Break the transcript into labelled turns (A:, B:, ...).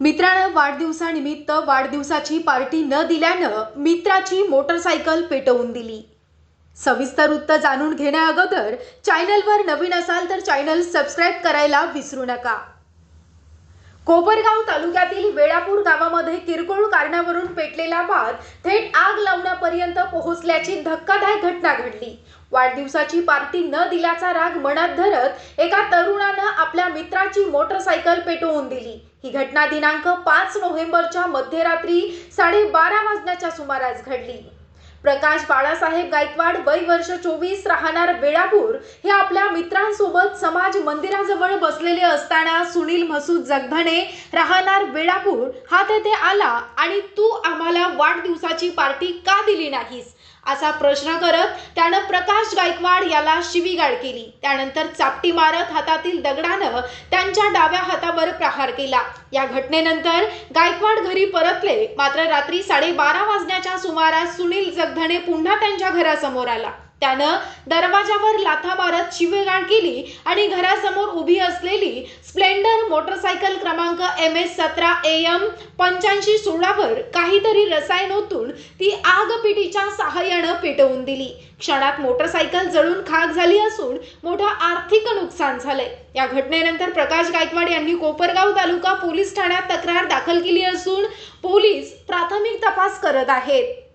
A: मित्रानं वाढदिवसानिमित्त वाढदिवसाची पार्टी न दिल्यानं मित्राची मोटरसायकल पेटवून दिली. सविस्तर वृत्त जाणून घेण्या अगोदर चॅनलवर नवीन असाल तर चॅनल सबस्क्राईब करायला विसरू नका. कोपरगाव तालुक्यातील वेळापूर गावामध्ये किरकोळ कारणावरून पेटलेला वाद थेट आग लावण्यापर्यंत पोहोचल्याची धक्कादायक घटना घडली. वाढदिवसाची पार्टी न दिल्याचा राग मनात धरत एका तरुणानं आपल्या मित्राची मोटरसायकल पेटवून दिली. ही घटना दिनांक पाच नोव्हेंबरच्या मध्यरात्री साडेबारा वाजण्याच्या सुमारास घडली. प्रकाश बाळासाहेब गायकवाड वय वर्ष चोवीस राहणार वेळापूर हे आपल्या मित्रांसोबत समाज मंदिराजवळ बसलेले असताना सुनील मसूद जगधणे राहणार वेळापूर. हा तेथे आला आणि तू आम्हाला वाढदिवसाची पार्टी का दिली नाहीस? असा प्रश्न करत त्यानं प्रकाश गायकवाड याला शिवीगाळ केली. त्यानंतर चापटी मारत हातातील दगडानं त्यांच्या डाव्या हातावर प्रहार केला. या घटनेनंतर गायकवाड घरी परतले. मात्र रात्री साडेबारा वाजण्याच्या सुमारास सुनील जगधणे पुन्हा त्यांच्या घरासमोर आला. त्यानं दरवाजावर लाथा मारत शिवेगाळ केली आणि घरासमोर उभी असलेली स्प्लेंडर मोटरसायकल क्रमांक एम एस सतरा ए एम पंच्याऐंशी सोळावर काहीतरी रसायन ओतून ती आगपिटीच्या सहाय्यानं पेटवून दिली. क्षणात मोटरसायकल जळून खाक झाली असून मोठं आर्थिक नुकसान झालंय. या घटनेनंतर प्रकाश गायकवाड यांनी कोपरगाव तालुका पोलीस ठाण्यात तक्रार दाखल केली असून पोलीस प्राथमिक तपास करत आहेत.